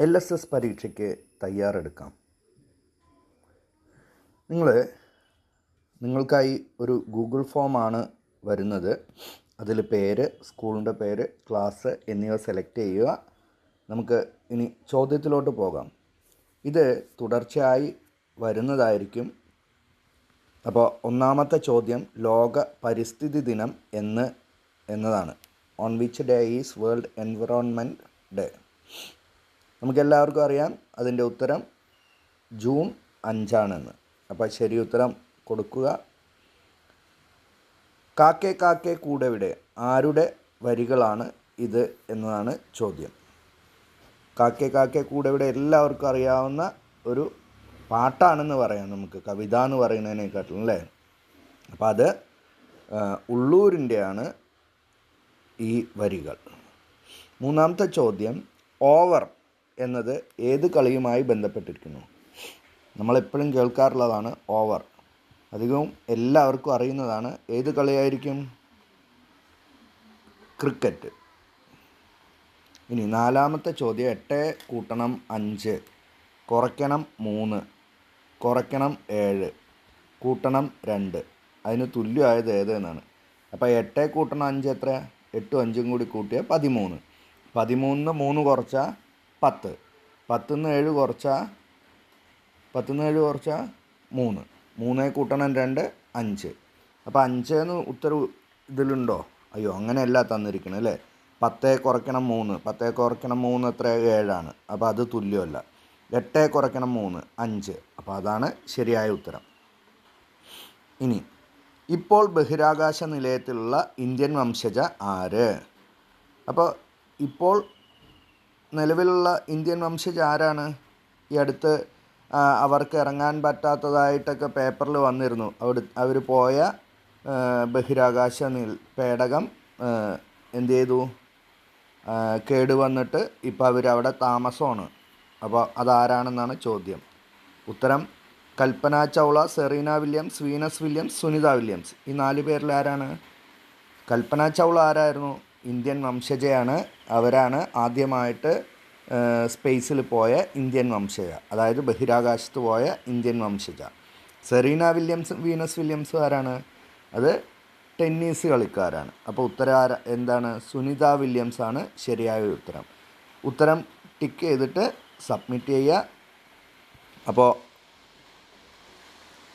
L S S പരീക്ഷയ്ക്ക് തയ്യാറെടുക്കാം. നിങ്ങൾ നിങ്ങൾക്കായി ഒരു ഗൂഗിൾ ഫോമാണ് വരുന്നത്. അതിൽ പേര് സ്കൂളിന്റെ പേര് ക്ലാസ് എന്നിവ സെലക്ട് ചെയ്യുക. നമുക്ക് ഇനി ചോദ്യത്തിലോട്ട് പോകാം. ഇത് തുടർച്ചയായി വരുന്നതായിരിക്കും. അപ്പോൾ ഒന്നാമത്തെ ചോദ്യം ലോക പരിസ്ഥിതി ദിനം എന്ന് എന്നതാണ്. On which day is world environment day നമുക്കെല്ലാവർക്കും അറിയാം അതിന്റെ ഉത്തരം ജൂൺ അഞ്ചാണെന്ന്. അപ്പോൾ ശരി ഉത്തരം കൊടുക്കുക. കാക്കെ കാക്കെ കൂടെവിടെ? ആരുടെ വരികളാണ് ഇത് എന്നതാണ് ചോദ്യം. കാക്കെ കാക്കെ കൂടെവിടെ എല്ലാവർക്കും അറിയാവുന്ന ഒരു പാട്ടാണെന്ന് പറയാം നമുക്ക്. കവിത എന്ന് പറയുന്നതിനെക്കാട്ടിലും അല്ലേ? അപ്പം അത് ഉള്ളൂരിന്റെയാണ് ഈ വരികൾ. മൂന്നാമത്തെ ചോദ്യം ഓവർ എന്നത് ഏത് കളിയുമായി ബന്ധപ്പെട്ടിരിക്കുന്നു? നമ്മളെപ്പോഴും കേൾക്കാറുള്ളതാണ് ഓവർ. അധികവും എല്ലാവർക്കും അറിയുന്നതാണ് ഏത് കളിയായിരിക്കും? ക്രിക്കറ്റ്. ഇനി നാലാമത്തെ ചോദ്യം. എട്ട് കൂട്ടണം അഞ്ച്. കുറയ്ക്കണം മൂന്ന്. കുറയ്ക്കണം ഏഴ്. കൂട്ടണം രണ്ട്. അതിന് തുല്യമായത് ഏത് എന്നാണ്. അപ്പോൾ എട്ട് കൂട്ടണം അഞ്ച് എത്ര എട്ടും അഞ്ചും കൂടി കൂട്ടിയാൽ പതിമൂന്ന്. പതിമൂന്ന് മൂന്ന് കുറച്ചാൽ പത്ത്. പത്തുനിന്ന് ഏഴ് കുറച്ചാൽ പത്തുനിന്ന് ഏഴ് കുറച്ചാൽ മൂന്ന്. മൂന്നേ കൂട്ടണം രണ്ട് അഞ്ച്. അപ്പോൾ അഞ്ചെന്ന് ഉത്തരവ് ഇതിലുണ്ടോ? അയ്യോ അങ്ങനെയല്ല തന്നിരിക്കണം അല്ലേ? പത്തേ കുറയ്ക്കണം മൂന്ന്. പത്തേ കുറയ്ക്കണം മൂന്ന് എത്ര ഏഴാണ്. അപ്പോൾ അത് തുല്യമല്ല. എട്ടേ കുറയ്ക്കണം മൂന്ന് അഞ്ച്. അപ്പോൾ അതാണ് ശരിയായ ഉത്തരം. ഇനി ഇപ്പോൾ ബഹിരാകാശ നിലയത്തിലുള്ള ഇന്ത്യൻ വംശജ ആര്? അപ്പോൾ ഇപ്പോൾ നിലവിലുള്ള ഇന്ത്യൻ വംശജ ആരാണ്? ഈ അടുത്ത് അവർക്ക് ഇറങ്ങാൻ പറ്റാത്തതായിട്ടൊക്കെ പേപ്പറിൽ വന്നിരുന്നു. അവിടെ അവർ പോയ ബഹിരാകാശ നിൽ പേടകം എന്ത് ചെയ്തു? കേട് വന്നിട്ട് ഇപ്പോൾ അവർ അവിടെ താമസമാണ്. അപ്പോൾ അതാരാണെന്നാണ് ചോദ്യം. ഉത്തരം Kalpana Chawla Serena Williams Venus Williams Sunita Williams. ഈ നാല് പേരിൽ ആരാണ്? കൽപ്പന ചൗള ആരായിരുന്നു? ഇന്ത്യൻ വംശജയാണ് അവരാണ് ആദ്യമായിട്ട് സ്പേസിൽ പോയ ഇന്ത്യൻ വംശജ. അതായത് ബഹിരാകാശത്ത് പോയ ഇന്ത്യൻ വംശജ. സെറീന വില്യംസ് വീനസ് വില്യംസ് ആരാണ്? അത് ടെന്നീസ് കളിക്കാരാണ്. അപ്പോൾ ഉത്തരം എന്താണ്? സുനിത വില്യംസ് ആണ് ശരിയായ ഉത്തരം. ഉത്തരം ടിക്ക് ചെയ്തിട്ട് സബ്മിറ്റ് ചെയ്യുക. അപ്പോൾ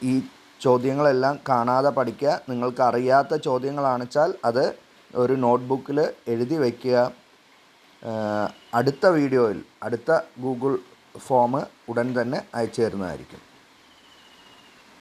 ഈ ചോദ്യങ്ങളെല്ലാം കാണാതെ പഠിക്കുക. നിങ്ങൾക്ക് അറിയാത്ത ചോദ്യങ്ങളാണെച്ചാൽ അത് ഒരു നോട്ട്ബുക്കിൽ എഴുതി വയ്ക്കുക അടുത്ത വീഡിയോയിൽ അടുത്ത ഗൂഗിൾ ഫോം ഉടൻ തന്നെ അയച്ചു തരുന്നതായിരിക്കും